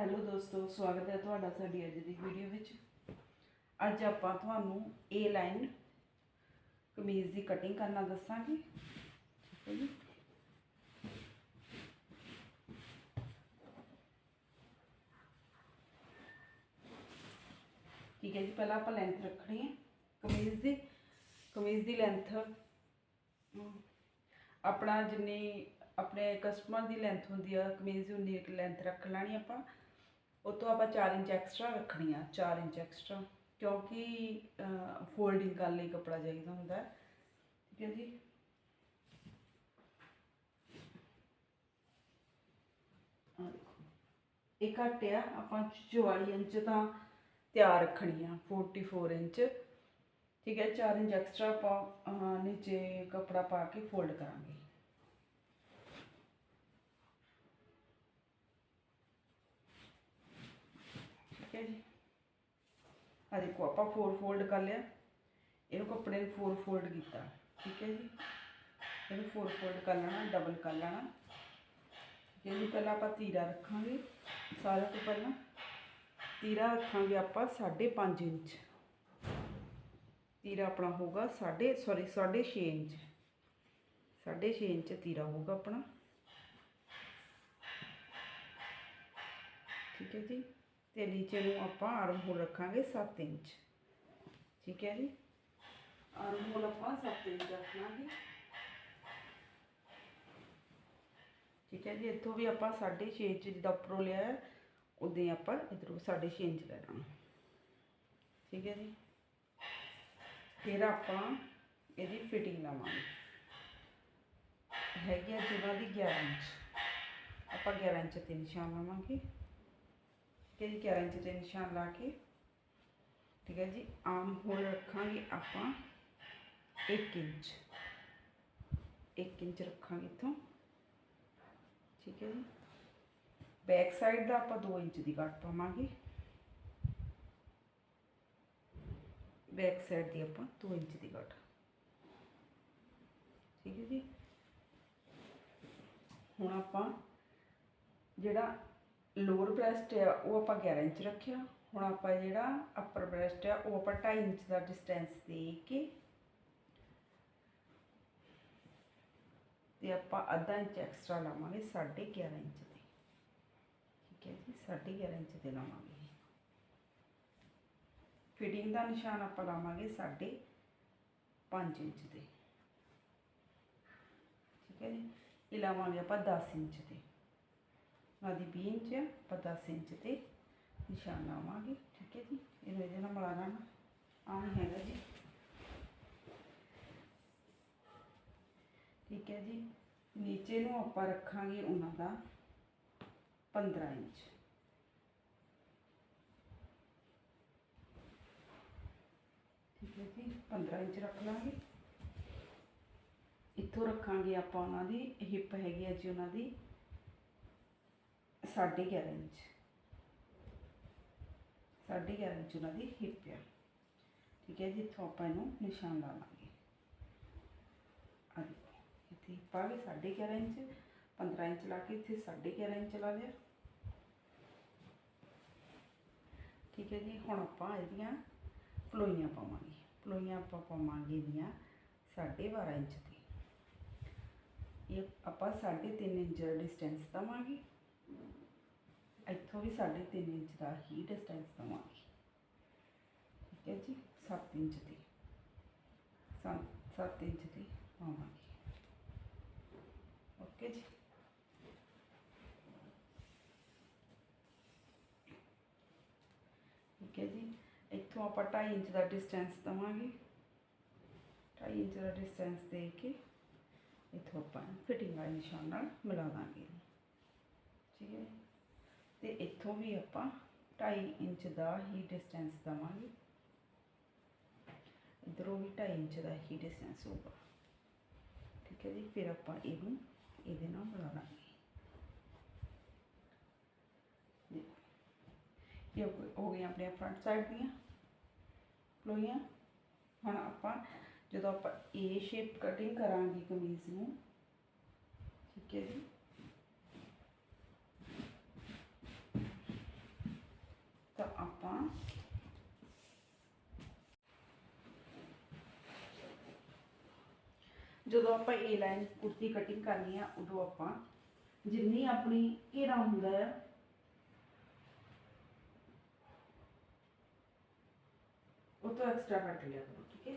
Hello ਦੋਸਤੋ, ਸਵਾਗਤ ਹੈ ਤੁਹਾਡਾ ਸਾਡੀ ਅੱਜ ਦੀ ਵੀਡੀਓ ਵਿੱਚ। ਅੱਜ ਆਪਾਂ ਤੁਹਾਨੂੰ ਏ ਲਾਈਨ ਕਮੀਜ਼ ਦੀ ਕਟਿੰਗ ਕਰਨਾ ਦੱਸਾਂਗੇ। ਠੀਕ ਹੈ ਜੀ ਠੀਕ ਹੈ ਜੀ ਪਹਿਲਾਂ ਆਪਾਂ ਲੈਂਥ ਰੱਖਣੀ ਹੈ। ਕਮੀਜ਼ ਦੀ ਕਮੀਜ਼ ਦੀ ਲੈਂਥ ਆਪਣਾ ਜਿੰਨੀ ਆਪਣੇ ਕਸਟਮਰ ਦੀ ਲੈਂਥ ਹੁੰਦੀ ਆ, ਕਮੀਜ਼ ਦੀ ਉਨੀ ਲੈਂਥ ਰੱਖ ਲੈਣੀ ਆਪਾਂ। ਉਹ ਆਪਾਂ 4 ਇੰਚ ਐਕਸਟਰਾ ਰੱਖਣੀ ਆ 4 ਇੰਚ ਐਕਸਟਰਾ ਕਿਉਂਕਿ ਫੋਲਡਿੰਗ ਕਰਨ ਲਈ ਕੱਪੜਾ ਚਾਹੀਦਾ ਹੁੰਦਾ ਠੀਕ ਹੈ ਜੀ? ਇਹ ਘੱਟ ਆ, ਆਪਾਂ 44 ਇੰਚ ਤਾਂ ਤਿਆਰ ਰੱਖਣੀ ਆ 44 ਇੰਚ। ਠੀਕ ਹੈ 4 ਇੰਚ ਐਕਸਟਰਾ ਆਪਾਂ ਨੀਚੇ ਕੱਪੜਾ ਪਾ ਕੇ ਫੋਲਡ ਕਰਾਂਗੇ ਠੀਕ ਹੈ ਜੀ। ਆ ਦੇਖੋ, ਆਪਾਂ ਫੋਰ ਫੋਲਡ ਕਰ ਲਿਆ। ਇਹਨੂੰ ਕੱਪੜੇ ਨੂੰ ਫੋਰ ਫੋਲਡ ਕੀਤਾ, ਠੀਕ ਹੈ ਜੀ। ਇਹਨੂੰ ਫੋਰ ਫੋਲਡ ਕਰ ਲੈਣਾ ਡਬਲ ਕਰ ਲੈਣਾ। ਇਹਨੂੰ ਪਹਿਲਾਂ ਆਪਾਂ ਤੀਰਾ ਰੱਖਾਂਗੇ ਸਾਰਿਆਂ ਤੋਂ ਪਹਿਲਾਂ। ਤੀਰਾ ਰੱਖਾਂਗੇ ਆਪਾਂ 5.5 ਇੰਚ। ਤੀਰਾ ਆਪਣਾ ਹੋਊਗਾ ਸਾਢੇ ਸੌਰੀ 6.5 ਇੰਚ। 6.5 ਇੰਚ ਤੀਰਾ ਹੋਊਗਾ ਆਪਣਾ। ਠੀਕ ਹੈ ਜੀ। ਤੇ ਨੀਚੇ ਨੂੰ ਆਪਾਂ ਆਰਮ ਹੋਲ ਰੱਖਾਂਗੇ 7 ਇੰਚ। ਠੀਕ ਹੈ ਜੀ? ਆਰਮ ਹੋਲ ਆਪਾਂ 7 ਇੰਚ ਰੱਖਾਂਗੇ। ਠੀਕ ਹੈ ਜੀ, ਇੱਥੋਂ ਵੀ ਆਪਾਂ 6.5 ਇੰਚ ਜਿੱਦਾਂ ਉੱਪਰੋਂ ਲਿਆ ਹੈ ਉਦਾਂ ਹੀ ਆਪਾਂ ਇਧਰੋਂ 6.5 ਇੰਚ ਲੈ ਲੈਣਾ ਠੀਕ ਹੈ ਜੀ? ਫਿਰ ਆਪਾਂ ਇਹਦੀ ਫਿਟਿੰਗ ਲਾਵਾਂਗੇ। ਹੈਗੀ ਆ ਜਗ੍ਹਾ ਦੀ 11 ਇੰਚ। ਆਪਾਂ 11 ਇੰਚ ਤੇ ਨਿਸ਼ਾਨ ਲਾਵਾਂਗੇ। ਠੀਕ ਜੀ 11 ਇੰਚ ਤੇ ਨਿਸ਼ਾਨ ਲਾ ਕੇ। ਠੀਕ ਹੈ ਜੀ, ਆਮ ਹੋਲ ਰੱਖਾਂਗੇ ਆਪਾਂ 1 ਇੰਚ। 1 ਇੰਚ ਰੱਖਾਂਗੇ ਇੱਥੋਂ। ਠੀਕ ਹੈ ਜੀ। ਬੈਕ ਸਾਈਡ ਦਾ ਆਪਾਂ 2 ਇੰਚ ਦੀ ਕੱਟ ਪਾਵਾਂਗੇ। ਬੈਕ ਸਾਈਡ ਦੀ ਆਪਾਂ 2 ਇੰਚ ਦੀ ਕੱਟ ਠੀਕ ਹੈ ਜੀ। ਹੁਣ ਆਪਾਂ ਜਿਹੜਾ ਲੋਅਰ ਬ੍ਰੈਸਟ ਆ, ਉਹ ਆਪਾਂ 11 ਇੰਚ ਰੱਖਿਆ। ਹੁਣ ਆਪਾਂ ਜਿਹੜਾ ਅਪਰ ਬ੍ਰੈਸਟ ਆ, ਉਹ ਆਪਾਂ 2.5 ਇੰਚ ਦਾ ਡਿਸਟੈਂਸ ਦੇ ਕੇ ਤੇ ਆਪਾਂ ਅੱਧਾ ਇੰਚ ਐਕਸਟਰਾ ਲਾਵਾਂਗੇ 11.5 ਇੰਚ ਤੇ। ਠੀਕ ਹੈ ਜੀ 11.5 ਇੰਚ ਤੇ ਲਾਵਾਂਗੇ। ਫਿਟਿੰਗ ਦਾ ਨਿਸ਼ਾਨ ਆਪਾਂ ਲਾਵਾਂਗੇ 5.5 ਇੰਚ ਤੇ। ਠੀਕ ਹੈ ਜੀ, ਇਹ ਲਾਵਾਂਗੇ ਆਪਾਂ 10 ਇੰਚ ਤੇ। ਆਦੀ 20 ਇੰਚ ਆਪਾਂ 10 ਇੰਚ ਤੇ ਨਿਸ਼ਾਨ ਲਾਵਾਂਗੇ, ਠੀਕ ਹੈ ਜੀ? ਇਹਨੂੰ ਇਹਦੇ ਨਾਲ ਮਿਲਾ ਲੈਣਾ ਆਹ ਹੈਗਾ ਜੀ। ਠੀਕ ਹੈ ਜੀ। ਨੀਚੇ ਨੂੰ ਆਪਾਂ ਰੱਖਾਂਗੇ ਉਹਨਾਂ ਦਾ 15 ਇੰਚ। ਠੀਕ ਹੈ ਜੀ 15 ਇੰਚ ਰੱਖ ਲਾਂਗੇ। ਇੱਥੋਂ ਰੱਖਾਂਗੇ ਆਪਾਂ ਉਹਨਾਂ ਦੀ ਹਿੱਪ ਹੈਗੀ ਹੈ ਜੀ ਉਹਨਾਂ ਦੀ। 11.5 ਇੰਚ। 11.5 ਇੰਚ ਉਹਨਾਂ ਦੀ ਹਿੱਪ ਆ। ਠੀਕ ਹੈ ਜੀ, ਇੱਥੋਂ ਆਪਾਂ ਇਹਨੂੰ ਨਿਸ਼ਾਨ ਲਾ ਲਾਂਗੇ। ਆ ਦੇਖੋ, ਇੱਥੇ ਹਿੱਪ ਆ ਗਈ 11.5 ਇੰਚ 15 ਇੰਚ ਲਾ ਕੇ ਇੱਥੇ 11.5 ਇੰਚ ਲਾ ਲਿਆ। ਠੀਕ ਹੈ ਜੀ, ਹੁਣ ਆਪਾਂ ਇਹਦੀਆਂ ਪਲੋਈਆਂ ਪਾਵਾਂਗੇ। ਪਲੋਈਆਂ ਆਪਾਂ ਪਾਵਾਂਗੇ ਇਹਦੀਆਂ 12.5 ਇੰਚ ਦੀ ਇਹ ਆਪਾਂ 3.5 ਇੰਚ ਡਿਸਟੈਂਸ ਦਵਾਂਗੇ। ਇੱਥੋਂ ਵੀ 3.5 ਇੰਚ ਦਾ ਹੀ ਡਿਸਟੈਂਸ ਦਵਾਂਗੇ। ਠੀਕ ਹੈ ਜੀ? 7 ਇੰਚ ਦੀ। 7 ਇੰਚ ਦੀ ਪਾਵਾਂਗੇ। ਓਕੇ ਜੀ? ਠੀਕ ਹੈ ਜੀ? ਇੱਥੋਂ ਆਪਾਂ 2.5 ਇੰਚ ਦਾ ਡਿਸਟੈਂਸ ਦਵਾਂਗੇ। 2.5 ਇੰਚ ਦਾ ਡਿਸਟੈਂਸ ਦੇ ਕੇ ਇੱਥੋਂ ਆਪਾਂ ਫਿਟਿੰਗ ਵਾਲੇ ਨਿਸ਼ਾਨ ਨਾਲ ਮਿਲਾ ਦਾਂਗੇ। ਠੀਕ ਹੈ ਤੇ ਇੱਥੋਂ ਵੀ ਆਪਾਂ 2.5 ਇੰਚ ਦਾ ਹੀ ਡਿਸਟੈਂਸ ਦਵਾਂਗੇ। ਇਧਰੋਂ ਵੀ 2.5 ਇੰਚ ਦਾ ਹੀ ਡਿਸਟੈਂਸ ਹੋਊਗਾ। ਠੀਕ ਹੈ ਜੀ, ਫਿਰ ਆਪਾਂ ਇਹਨੂੰ ਇਹਦੇ ਨਾਲ ਮਿਲਾ ਦਾਂਗੇ ਦੇਖੋ, ਇਹ ਹੋ ਗਈਆਂ ਆਪਣੀਆਂ ਫਰੰਟ ਸਾਈਡ ਦੀਆਂ ਪਲੋਈਆਂ ਹੁਣ ਆਪਾਂ ਜਦੋਂ ਆਪਾਂ ਏ ਸ਼ੇਪ ਕਟਿੰਗ ਕਰਾਂਗੇ ਕਮੀਜ਼ ਨੂੰ, ਠੀਕ ਹੈ ਜੀ ਆਪਾਂ ਜਦੋਂ ਆਪਾਂ ਇਹ ਲਾਈਨ ਕੁਰਤੀ ਕਟਿੰਗ ਕਰਨੀ ਆ, ਉਦੋਂ ਆਪਾਂ ਜਿੰਨੀ ਆਪਣੀ ਘੇਰਾ ਹੁੰਦਾ ਹੈ ਉਹ ਤੋਂ ਐਕਸਟਰਾ ਕੱਟ ਲਿਆ ਕਰੋ, ਠੀਕ ਹੈ?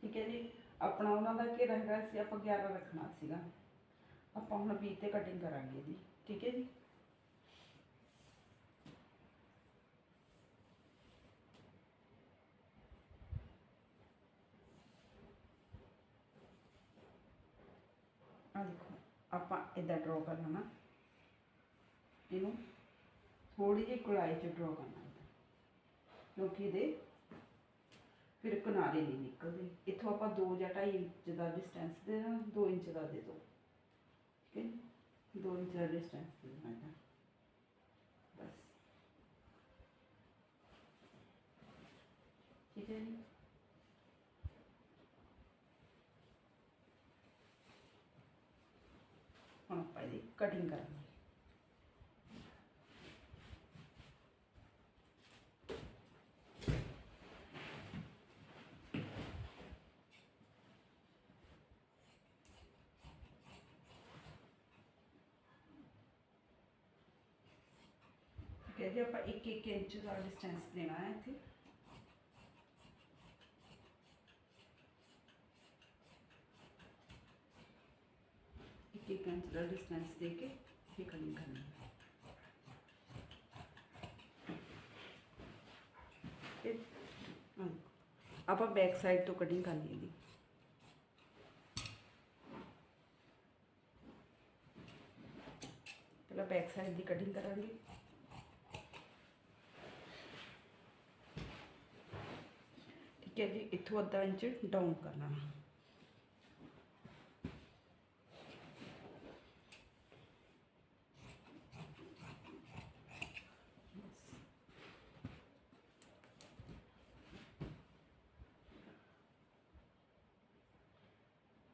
ਠੀਕ ਹੈ ਜੀ? ਆਪਣਾ ਉਹਨਾਂ ਦਾ ਘੇਰਾ ਹੈਗਾ ਸੀ? ਆਪਾਂ 11 ਰੱਖਣਾ ਸੀਗਾ। ਆਪਾਂ ਹੁਣ 20 ਤੇ ਕਟਿੰਗ ਕਰਾਂਗੇ ਜੀ ਠੀਕ ਹੈ ਜੀ? ਆ ਦੇਖੋ, ਆਪਾਂ ਇਦਾਂ ਡਰਾ ਕਰ ਲੈਣਾ ਇਹਨੂੰ ਥੋੜੀ ਜਿਹੀ ਕੁਲਾਈ ਚ ਡਰਾ ਕਰਨਾ ਇਹਦਾ। ਕਿਉਂਕਿ ਇਹਦੇ ਫਿਰ ਕਿਨਾਰੇ ਨਹੀਂ ਨਿਕਲਦੇ। ਇੱਥੋਂ ਆਪਾਂ 2 ਜਾਂ 2.5 ਇੰਚ ਦਾ ਡਿਸਟੈਂਸ ਦੇ ਦੇਣਾ 2 ਇੰਚ ਦਾ ਦੇ ਦਿਓ ਠੀਕ ਹੈ 2 ਇੰਚ ਦਾ ਡਿਸਟੈਂਸ ਦੇਣਾ ਇਹਦਾ। ਬਸ। ਠੀਕ ਹੈ ਜੀ? ਹੁਣ ਆਪਾਂ ਇਹਦੀ ਕਟਿੰਗ ਕਰਾਂਗੇ ਠੀਕ ਹੈ ਜੀ ਆਪਾਂ 1 1 ਇੰਚ ਦਾ ਡਿਸਟੈਂਸ ਦੇਣਾ ਹੈ ਇੱਥੇ। ਇੱਕ ਇੱਕ ਇੰਚ ਦਾ ਡਿਸਟੈਂਸ ਦੇ ਕੇ ਫਿਰ ਕਟਿੰਗ ਕਰਨੀ ਹੈ। ਇਹ ਹਾਂ। ਆਪਾਂ ਬੈਕ ਸਾਈਡ ਤੋਂ ਕਟਿੰਗ ਕਰਨੀ ਹੈ ਜੀ ਪਹਿਲਾਂ ਬੈਕ ਸਾਈਡ ਦੀ ਕਟਿੰਗ ਕਰਾਂਗੇ। ਠੀਕ ਹੈ ਜੀ, ਇੱਥੋਂ ਅੱਧਾ ਇੰਚ ਡਾਊਨ ਕਰਨਾ।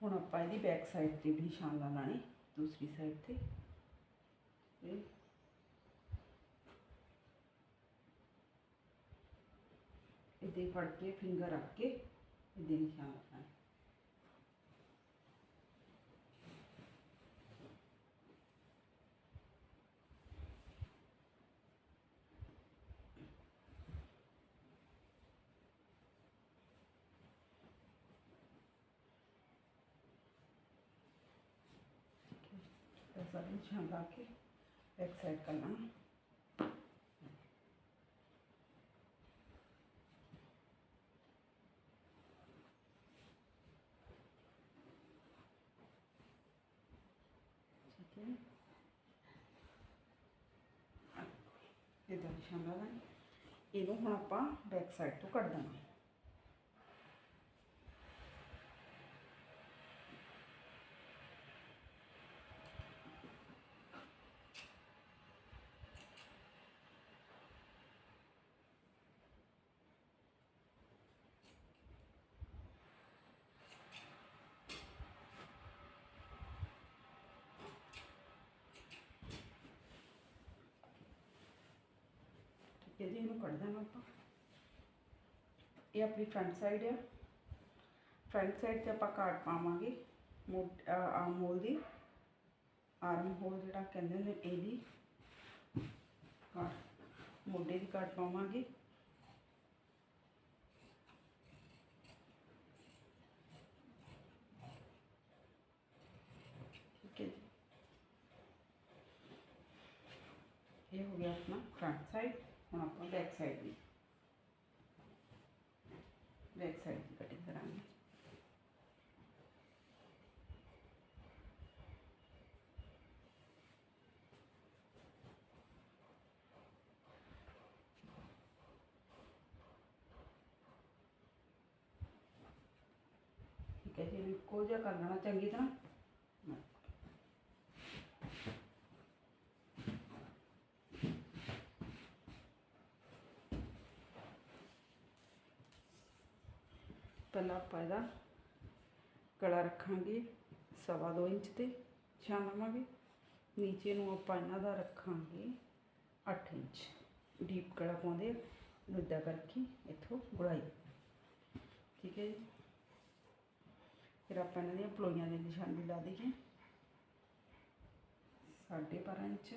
ਹੁਣ ਆਪਾਂ ਇਹਦੀ ਬੈਕ ਸਾਈਡ ਤੇ ਵੀ ਨਿਸ਼ਾਨ ਲਾ ਲਾਣੇ, ਦੂਸਰੀ ਸਾਈਡ ਤੇ। ये फड़ के फिंगर रख के ये निशान रखना है। सब निशान साइड करना ਇਦਾਂ ਨਿਸ਼ਾਨ ਲਗਾਣਾ ਇਹਨੂੰ ਹੁਣ ਆਪਾਂ ਬੈਕ ਸਾਈਡ ਤੋਂ ਕੱਢ ਦੇਣਾ। ਠੀਕ ਹੈ ਜੀ ਇਹਨੂੰ ਕੱਢ ਦੇਣਾ ਆਪਾਂ। ਇਹ ਆਪਣੀ ਫਰੰਟ ਸਾਈਡ ਆ। ਫਰੰਟ ਸਾਈਡ ਤੇ ਆਪਾਂ ਕਾਟ ਪਾਵਾਂਗੇ। ਮੋਟ ਆਰਮ ਹੋਲ ਦੀ। ਆਰਮ ਹੋਲ ਜਿਹੜਾ ਕਹਿੰਦੇ ਨੇ ਇਹਦੀ। ਕਾਟ ਮੋਢੇ ਦੀ ਕਾਟ ਪਾਵਾਂਗੇ। ਠੀਕ ਹੈ ਜੀ। ਇਹ ਹੋ ਗਿਆ ਆਪਣਾ ਫਰੰਟ ਸਾਈਡ ਹੁਣ ਆਪਾਂ ਬੈਕ ਸਾਈਡ ਦੀ ਬੈਕ ਸਾਈਡ ਦੀ ਕਟਿੰਗ ਕਰਾਂਗੇ ਠੀਕ ਹੈ ਜੀ ਇਹਨੂੰ ਇੱਕੋ ਜਿਹਾ ਕਰ ਲੈਣਾ ਚੰਗੀ ਤਰ੍ਹਾਂ ਪਹਿਲਾਂ ਆਪਾਂ ਇਹਦਾ ਗਲਾ ਰੱਖਾਂਗੇ ਸਵਾ ਦੋ ਇੰਚ ਤੇ, ਛਾਂ ਲਵਾਂਗੇ। ਨੀਚੇ ਨੂੰ ਆਪਾਂ ਇਹਨਾਂ ਦਾ ਰੱਖਾਂਗੇ 8 ਇੰਚ। ਡੀਪ ਕੜਾ ਪਾਉਂਦੇ ਆ ਕਰਕੇ ਇੱਥੋਂ ਗੁਲਾਈ। ਠੀਕ ਹੈ ਜੀ। ਫਿਰ ਆਪਾਂ ਇਹਨਾਂ ਦੀਆਂ ਪਲੋਈਆਂ ਦੇ ਨਿਸ਼ਾਨੀ ਲਾ ਦਈਏ। ਸਾਢੇ ਬਾਰਾਂ ਇੰਚ।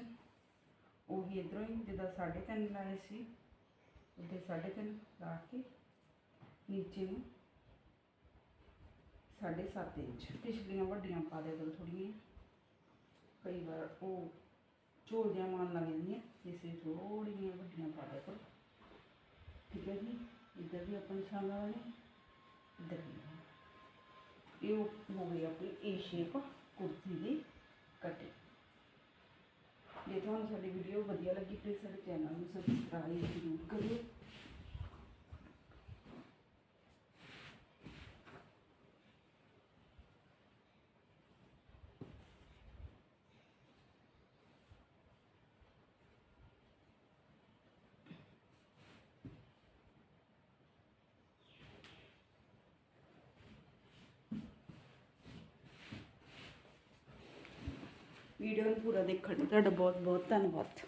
ਉਹੀ ਇਧਰੋਂ ਹੀ, ਜਿੱਦਾਂ ਸਾਢੇ ਤਿੰਨ ਲਾਏ ਸੀ ਉਹਦੇ ਸਾਢੇ ਤਿੰਨ ਲਾ ਕੇ ਨੀਚੇ ਨੂੰ ਸਾਢੇ ਸੱਤ ਇੰਚ ਪਿਛਲੀਆਂ ਵੱਡੀਆਂ ਪਾ ਦਿਆ ਕਰੋ ਥੋੜ੍ਹੀਆਂ ਕਈ ਵਾਰ ਉਹ ਝੋਲ ਜਿਹਾ ਮਾਰਨ ਲੱਗ ਜਾਂਦੀਆਂ ਇਸ ਲਈ ਥੋੜ੍ਹੀਆਂ ਵੱਡੀਆਂ ਪਾ ਦਿਆ ਕਰੋ ਠੀਕ ਹੈ ਜੀ ਇੱਧਰ ਵੀ ਆਪਾਂ ਨਿਸ਼ਾਨ ਲਾਉਣੇ ਇੱਧਰ ਵੀ ਇਹ ਹੋ ਗਈ ਆਪਣੀ ਏ ਸ਼ੇਪ ਕੁਰਤੀ ਦੀ ਕਟਿੰਗ ਜੇ ਤੁਹਾਨੂੰ ਸਾਡੀ ਵੀਡੀਓ ਵਧੀਆ ਲੱਗੀ ਪਲੀਜ਼ ਸਾਡੇ ਚੈਨਲ ਨੂੰ ਸਬਸਕ੍ਰਾਈਬ ਜ਼ਰੂਰ ਕਰਿਓ ਵੀਡੀਓ ਨੂੰ ਪੂਰਾ ਦੇਖਣ ਲਈ ਤੁਹਾਡਾ ਬਹੁਤ ਬਹੁਤ ਧੰਨਵਾਦ।